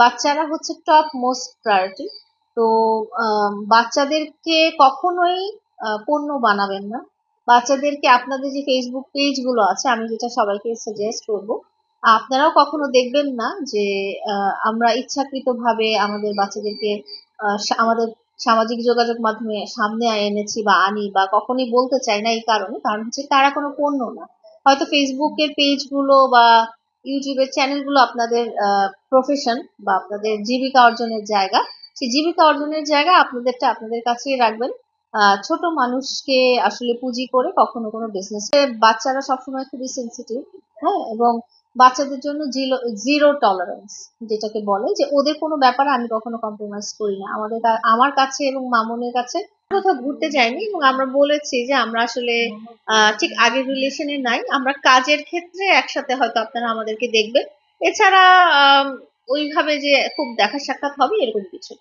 বাচ্চারা হচ্ছে top most priority তো বাচ্চাদেরকে কখনোই পণ্য বানাবেন না। বাচ্চাদেরকে আপনাদের যে ফেসবুক পেজগুলো আছে, আমি যেটা সবাইকে সাজেস্ট করব, আপনারাও কখনো দেখবেন না যে আমরা ইচ্ছাকৃতভাবে আমাদের বাচ্চাদেরকে আমাদের সামাজিক যোগাযোগ মাধ্যমে সামনে এনেছি বা আনি বা কখনই বলতে চাই না এই কারণে, কারণ হচ্ছে তারা কোনো পণ্য না। হয়তো ফেসবুকের পেজগুলো বা ইউটিউবের চ্যানেলগুলো আপনাদের প্রফেশন বা আপনাদের জীবিকা অর্জনের জায়গা। সেই জীবিকা অর্জনের জায়গা আপনাদেরটা আপনাদের কাছেই রাখবেন। ছোট মানুষকে আসলে পুঁজি করে কখনো কোনো বিজনেস বাচ্চারা সবসময় খুবই সেন্সিটিভ হ্যাঁ এবং বাচ্চাদের জন্য জিরো টলারেন্স যেটাকে বলে যে ওদের কোনো ব্যাপারে আমি কখনো কম্প্রোমাইজ করি না। আমাদের আমার কাছে এবং মামুনের কাছে কোথাও ঘুরতে যাইনি এবং আমরা বলেছি যে আমরা আসলে ঠিক আগের রিলেশনে নাই। আমরা কাজের ক্ষেত্রে একসাথে হয়তো আপনারা আমাদেরকে দেখবেন। এছাড়া ওইভাবে যে খুব দেখা সাক্ষাৎ হবে এরকম কিছু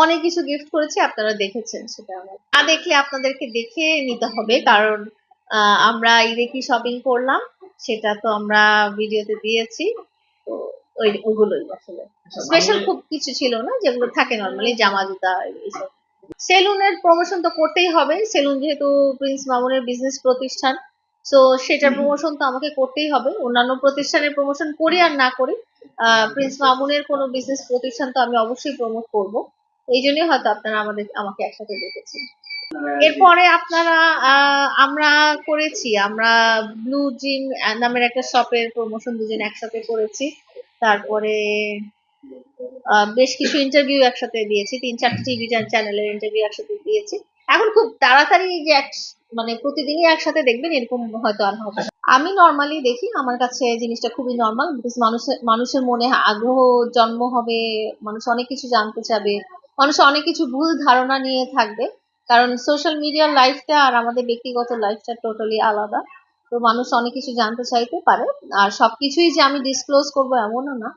অনেক কিছু গিফট করেছি আপনারা দেখেছেন সেটা আমার। না দেখলে আপনাদেরকে দেখে নিতে হবে কারণ আহ, আমরা ঈদে কি শপিং করলাম সেটা তো আমরা ভিডিওতে দিয়েছি। তো ওই ওগুলোই আসলে। স্পেশাল খুব কিছু ছিল না যেগুলো থাকে নর্মালি জামা জুতা এইসব। সেলুনের প্রমোশন তো করতেই হবে। সেলুন যেহেতু প্রিন্স মামুনের বিজনেস প্রতিষ্ঠান তো সেটার প্রমোশন তো আমাকে করতেই হবে। অন্যান্য প্রতিষ্ঠানের প্রমোশন করি আর না করি প্রিন্স মামুনের কোনো বিজনেস প্রতিষ্ঠান তো আমি অবশ্যই প্রমোট করব। এই জন্যই হয়তো আপনারা আমাদের আমাকে একসাথে দেখেছেন এরপরে আপনারা আহ, আমরা করেছি আমরা ব্লু জিম নামের একটা শপের প্রমোশন দুজন একসাথে করেছি। তারপরে বেশ কিছু ইন্টারভিউ একসাথে দিয়েছি। তিন চারটি টিভি চ্যানেলের ইন্টারভিউ একসাথে দিয়েছি। এখন খুব তাড়াতাড়ি যে এক মানে প্রতিদিনই একসাথে দেখবেন এরকম হয়তো আর হবে আমি নর্মালি দেখি আমার কাছে জিনিসটা খুবই নর্মাল বিকজ মানুষের মানুষের মনে আগ্রহ জন্ম হবে মানুষ অনেক কিছু জানতে চাবে মানুষ অনেক কিছু ভুল ধারণা নিয়ে থাকবে। কারণ সোশ্যাল মিডিয়ার লাইফটা আর আমাদের ব্যক্তিগত লাইফটা টোটালি আলাদা। তো মানুষ অনেক কিছু জানতে চাইতে পারে। আর সবকিছুই যে আমি ডিসক্লোজ করব এমনও না।